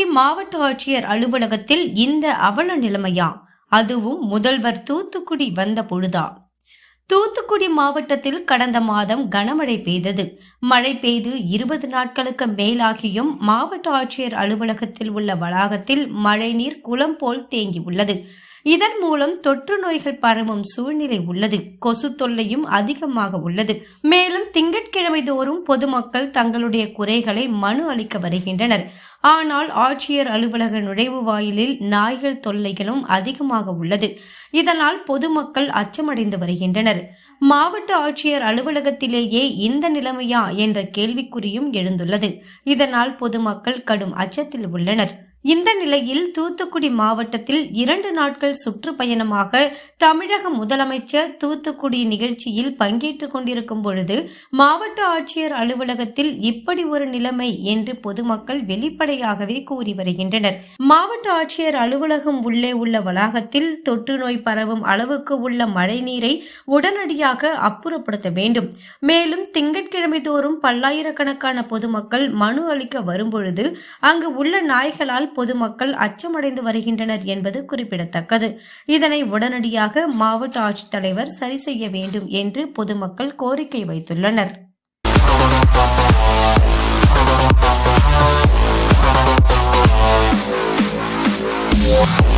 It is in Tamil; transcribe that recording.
மாவட்ட ஆட்சியர் அலுவலகத்தில் இந்த அவல நிலைமையா? அதுவும் முதல்வர் தூத்துக்குடி வந்த பொழுதா தூத்துக்குடி மாவட்டத்தில் கடந்த மாதம் கனமழை பெய்தது. மழை பெய்து இருபது நாட்களுக்கு மேலாகியும் மாவட்ட ஆட்சியர் அலுவலகத்தில் உள்ள வளாகத்தில் மழைநீர் குளம் போல் தேங்கியுள்ளது. இதன் மூலம் தொற்று நோய்கள் பரவும் சூழ்நிலை உள்ளது. கொசு தொல்லையும் அதிகமாக உள்ளது. மேலும் திங்கட்கிழமை தோறும் பொதுமக்கள் தங்களுடைய குறைகளை மனு அளிக்க வருகின்றனர். ஆனால் ஆட்சியர் அலுவலக நுழைவு வாயிலில் நாய்கள் தொல்லைகளும் அதிகமாக உள்ளது. இதனால் பொதுமக்கள் அச்சமடைந்து வருகின்றனர். மாவட்ட ஆட்சியர் அலுவலகத்திலேயே இந்த நிலைமையா என்ற கேள்விக்குறியும் எழுந்துள்ளது. இதனால் பொதுமக்கள் கடும் அச்சத்தில் உள்ளனர். இந்த நிலையில் தூத்துக்குடி மாவட்டத்தில் இரண்டு நாட்கள் சுற்றுப்பயணமாக தமிழக முதலமைச்சர் தூத்துக்குடி நிகழ்ச்சியில் பங்கேற்றுக் கொண்டிருக்கும் பொழுது மாவட்ட ஆட்சியர் அலுவலகத்தில் இப்படி ஒரு நிலைமை என்று பொதுமக்கள் வெளிப்படையாகவே கூறி வருகின்றனர். மாவட்ட ஆட்சியர் அலுவலகம் உள்ளே உள்ள வளாகத்தில் தொற்று நோய் பரவும் அளவுக்கு உள்ள மழைநீரை உடனடியாக அப்புறப்படுத்த வேண்டும். மேலும் திங்கட்கிழமை தோறும் பல்லாயிரக்கணக்கான பொதுமக்கள் மனு அளிக்க வரும்பொழுது அங்கு உள்ள நாய்களால் பொதுமக்கள் அச்சமடைந்து வருகின்றனர் என்பது குறிப்பிடத்தக்கது இதனை உடனடியாக மாவட்ட ஆட்சித்தலைவர் சரி செய்ய வேண்டும் என்று பொதுமக்கள் கோரிக்கை வைத்துள்ளனர் Yeah.